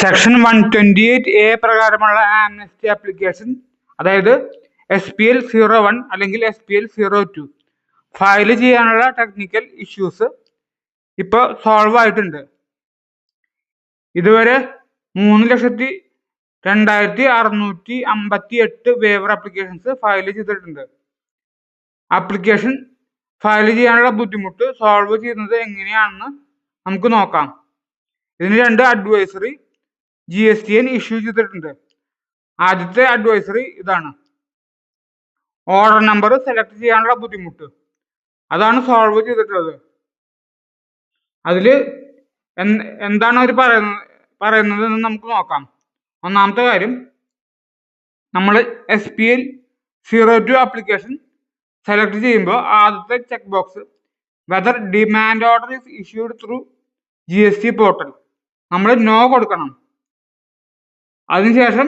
Section one twenty eight A പ്രകാരമുള്ള amnesty application അതായത് S P L zero one അല്ലെങ്കിൽ S P L zero two file ചെയ്യാനുള്ള technical issues ഇപ്പോൾ solve ആയിട്ടുണ്ട്. ഇതുവരെ മൂന്ന് ലക്ഷത്തി രണ്ടായിരത്തി അറുന്നൂറ്റി അമ്പത്തി എട്ട് വേവർ ആപ്ലിക്കേഷൻസ് ഫയൽ ചെയ്തിട്ടുണ്ട്. ആപ്ലിക്കേഷൻ ഫയൽ ചെയ്യാനുള്ള ബുദ്ധിമുട്ട് സോൾവ് ചെയ്യുന്നത് എങ്ങനെയാണെന്ന് നമുക്ക് നോക്കാം. ഇതിന് രണ്ട് advisory G S T N issue ചെയ്തിട്ടുണ്ട്. ആദ്യത്തെ അഡ്വൈസറി ഇതാണ്. ഓർഡർ നമ്പർ സെലക്ട് ചെയ്യാനുള്ള ബുദ്ധിമുട്ട്. അതാണ് സോൾവ് ചെയ്തിട്ടുള്ളത്. അതിൽ എന്താണ് അവർ പറയുന്നത് പറയുന്നത് എന്ന് നമുക്ക് നോക്കാം. ഒന്നാമത്തെ കാര്യം നമ്മൾ S P L zero two application select ചെയ്യുമ്പോൾ ആദ്യത്തെ check box whether demand order is issued through G S T portal നമ്മൾ നോ കൊടുക്കണം. അതിനുശേഷം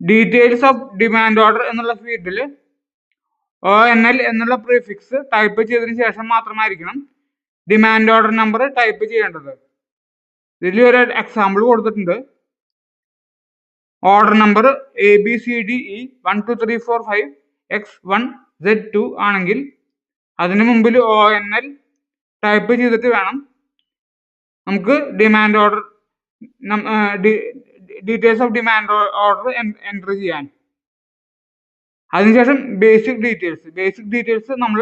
ഡീറ്റെയിൽസ് ഓഫ് ഡിമാൻഡ് ഓർഡർ എന്നുള്ള ഫീൽഡിൽ ഒ എൻ എൽ എന്നുള്ള പ്രീഫിക്സ് ടൈപ്പ് ചെയ്തതിന് ശേഷം മാത്രമായിരിക്കണം ഡിമാൻഡ് ഓർഡർ നമ്പർ ടൈപ്പ് ചെയ്യേണ്ടത്. ഇതിൽ ഒരു എക്സാമ്പിൾ കൊടുത്തിട്ടുണ്ട്. Order number A B C D E one two three four five X one Z two ആണെങ്കിൽ അതിന് മുമ്പിൽ ഒ എൻ എൽ ടൈപ്പ് ചെയ്തിട്ട് വേണം നമുക്ക് demand order details of demand order enter ചെയ്യാൻ. അതിനുശേഷം ബേസിക് ഡീറ്റെയിൽസ് ബേസിക് ഡീറ്റെയിൽസ് നമ്മൾ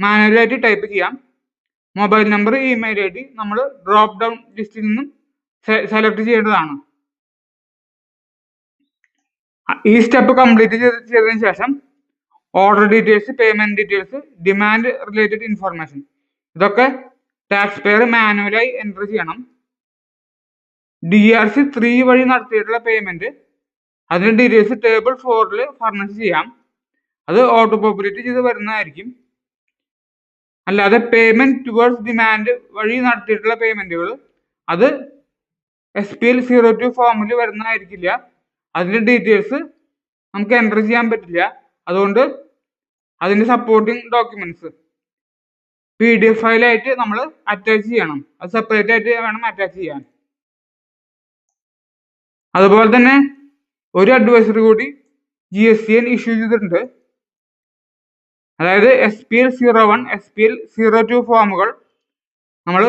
മാനുവലായിട്ട് ടൈപ്പ് ചെയ്യാം. Mobile number email I D നമ്മൾ ഡ്രോപ്പ് ഡൗൺ ലിസ്റ്റിൽ നിന്നും സെലക്ട് ചെയ്യേണ്ടതാണ്. ഈ സ്റ്റെപ്പ് കംപ്ലീറ്റ് ചെയ്തതിന് ശേഷം order details payment details demand related information ഇതൊക്കെ ടാക്സ് പെയർ മാനുവലായി എന്റർ ചെയ്യണം. ഡി ആർ സി ത്രീ വഴി നടത്തിയിട്ടുള്ള പേയ്മെന്റ് അതിന്റെ ഡീറ്റെയിൽസ് ടേബിൾ ഫോറിൽ ഫർണിഷ് ചെയ്യാം. അത് ഓട്ടോ പോപ്പുലേറ്റ് ചെയ്ത് വരുന്നതായിരിക്കും. അല്ലാതെ പേയ്മെന്റ് ടുവേർഡ്സ് ഡിമാൻഡ് വഴി നടത്തിയിട്ടുള്ള പേയ്മെന്റുകൾ അത് S P L zero two ഫോമിൽ വരുന്നതായിരിക്കില്ല. അതിന്റെ ഡീറ്റെയിൽസ് നമുക്ക് എന്റർ ചെയ്യാൻ പറ്റില്ല. അതുകൊണ്ട് അതിന്റെ supporting documents P D F ഫയലായിട്ട് നമ്മൾ അറ്റാച്ച് ചെയ്യണം. അത് സെപ്പറേറ്റ് ആയിട്ട് വേണം അറ്റാച്ച് ചെയ്യാൻ. അതുപോലെ തന്നെ ഒരു അഡ്വൈസറി കൂടി G S C N issue ചെയ്തിട്ടുണ്ട്. അതായത് S P L zero one S P L zero two ഫോമുകൾ നമ്മൾ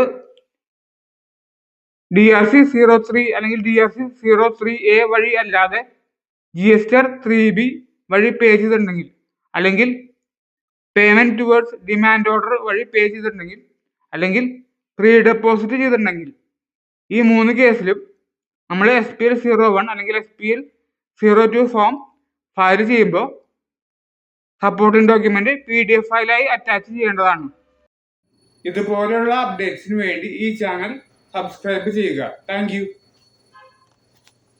D R C zero three അല്ലെങ്കിൽ D R C zero three A വഴി അല്ലാതെ G S T R three B വഴി pay ചെയ്തിട്ടുണ്ടെങ്കിൽ അല്ലെങ്കിൽ പേയ്മെന്റ് ടുവേർഡ്സ് ഡിമാൻഡ് ഓർഡർ വഴി pay ചെയ്തിട്ടുണ്ടെങ്കിൽ അല്ലെങ്കിൽ പ്രീ ഡെപ്പോസിറ്റ് ചെയ്തിട്ടുണ്ടെങ്കിൽ ഈ മൂന്ന് കേസിലും നമ്മൾ S P L zero one അല്ലെങ്കിൽ S P L zero two form file ചെയ്യുമ്പോൾ supporting document P D F ഫയലായി attach ചെയ്യേണ്ടതാണ്. ഇതുപോലെയുള്ള അപ്ഡേറ്റ്സിന് വേണ്ടി ഈ ചാനൽ സബ്സ്ക്രൈബ് ചെയ്യുക. താങ്ക്